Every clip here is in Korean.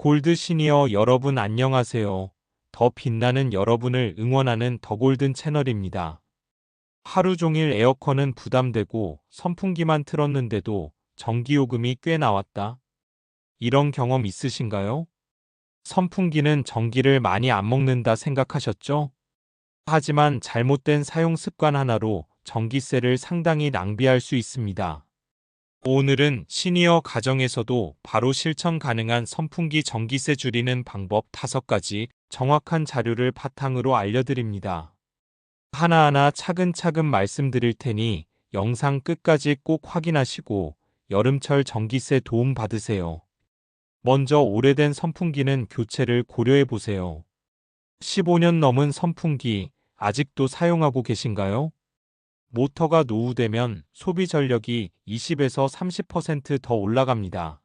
골드 시니어 여러분 안녕하세요. 더 빛나는 여러분을 응원하는 더 골든 채널입니다. 하루 종일 에어컨은 부담되고 선풍기만 틀었는데도 전기요금이 꽤 나왔다. 이런 경험 있으신가요? 선풍기는 전기를 많이 안 먹는다 생각하셨죠? 하지만 잘못된 사용 습관 하나로 전기세를 상당히 낭비할 수 있습니다. 오늘은 시니어 가정에서도 바로 실천 가능한 선풍기 전기세 줄이는 방법 5가지 정확한 자료를 바탕으로 알려드립니다. 하나하나 차근차근 말씀드릴 테니 영상 끝까지 꼭 확인하시고 여름철 전기세 도움 받으세요. 먼저 오래된 선풍기는 교체를 고려해 보세요. 15년 넘은 선풍기 아직도 사용하고 계신가요? 모터가 노후되면 소비 전력이 20에서 30%더 올라갑니다.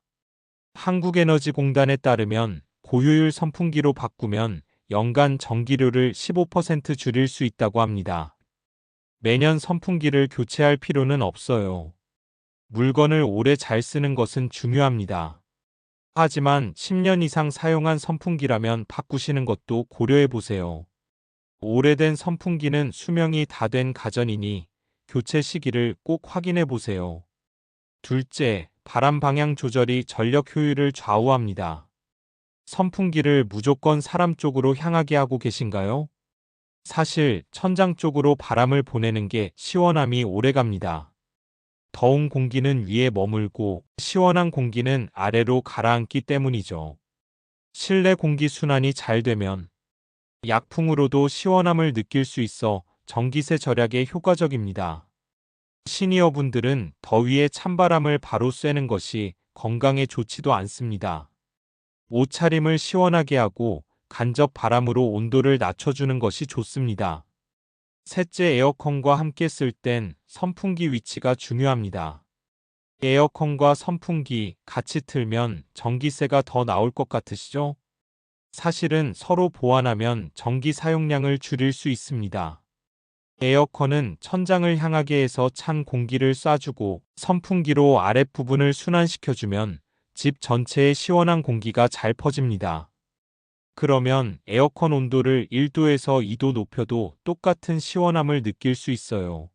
한국에너지공단에 따르면 고효율 선풍기로 바꾸면 연간 전기료를 15% 줄일 수 있다고 합니다. 매년 선풍기를 교체할 필요는 없어요. 물건을 오래 잘 쓰는 것은 중요합니다. 하지만 10년 이상 사용한 선풍기라면 바꾸시는 것도 고려해 보세요. 오래된 선풍기는 수명이 다 된 가전이니 교체 시기를 꼭 확인해 보세요. 둘째, 바람 방향 조절이 전력 효율을 좌우합니다. 선풍기를 무조건 사람 쪽으로 향하게 하고 계신가요? 사실 천장 쪽으로 바람을 보내는 게 시원함이 오래 갑니다. 더운 공기는 위에 머물고 시원한 공기는 아래로 가라앉기 때문이죠. 실내 공기 순환이 잘 되면 약풍으로도 시원함을 느낄 수 있어 전기세 절약에 효과적입니다. 시니어분들은 더위에 찬바람을 바로 쐬는 것이 건강에 좋지도 않습니다. 옷차림을 시원하게 하고 간접 바람으로 온도를 낮춰주는 것이 좋습니다. 셋째 에어컨과 함께 쓸 땐 선풍기 위치가 중요합니다. 에어컨과 선풍기 같이 틀면 전기세가 더 나올 것 같으시죠? 사실은 서로 보완하면 전기 사용량을 줄일 수 있습니다. 에어컨은 천장을 향하게 해서 찬 공기를 쏴주고 선풍기로 아랫부분을 순환시켜주면 집 전체에 시원한 공기가 잘 퍼집니다. 그러면 에어컨 온도를 1도에서 2도 높여도 똑같은 시원함을 느낄 수 있어요.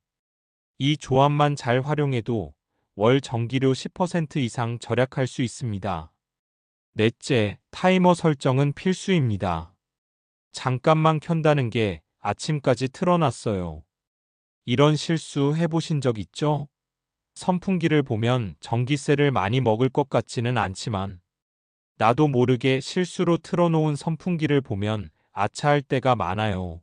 이 조합만 잘 활용해도 월 전기료 10% 이상 절약할 수 있습니다. 넷째, 타이머 설정은 필수입니다. 잠깐만 켠다는 게 아침까지 틀어놨어요. 이런 실수 해보신 적 있죠? 선풍기를 보면 전기세를 많이 먹을 것 같지는 않지만 나도 모르게 실수로 틀어놓은 선풍기를 보면 아차할 때가 많아요.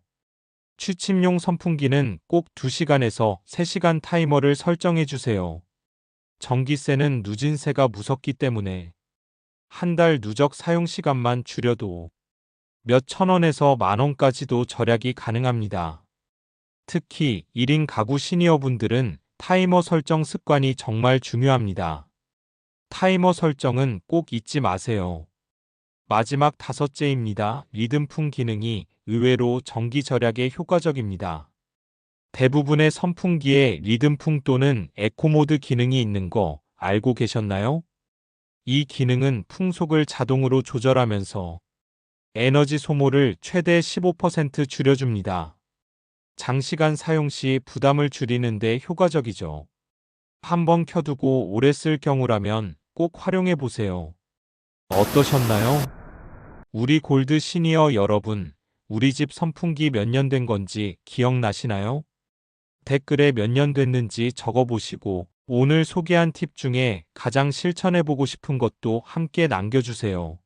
취침용 선풍기는 꼭 2시간에서 3시간 타이머를 설정해 주세요. 전기세는 누진세가 무섭기 때문에 한 달 누적 사용 시간만 줄여도 몇 천 원에서 만 원까지도 절약이 가능합니다. 특히 1인 가구 시니어분들은 타이머 설정 습관이 정말 중요합니다. 타이머 설정은 꼭 잊지 마세요. 마지막 다섯째입니다. 리듬풍 기능이 의외로 전기 절약에 효과적입니다. 대부분의 선풍기에 리듬풍 또는 에코모드 기능이 있는 거 알고 계셨나요? 이 기능은 풍속을 자동으로 조절하면서 에너지 소모를 최대 15% 줄여줍니다. 장시간 사용 시 부담을 줄이는 데 효과적이죠. 한번 켜두고 오래 쓸 경우라면 꼭 활용해 보세요. 어떠셨나요? 우리 골드 시니어 여러분, 우리 집 선풍기 몇 년 된 건지 기억나시나요? 댓글에 몇 년 됐는지 적어보시고 오늘 소개한 팁 중에 가장 실천해보고 싶은 것도 함께 남겨주세요.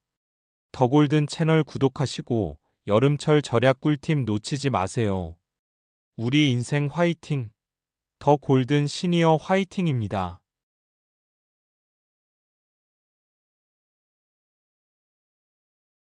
더 골든 채널 구독하시고 여름철 절약 꿀팁 놓치지 마세요. 우리 인생 화이팅! 더 골든 시니어 화이팅입니다.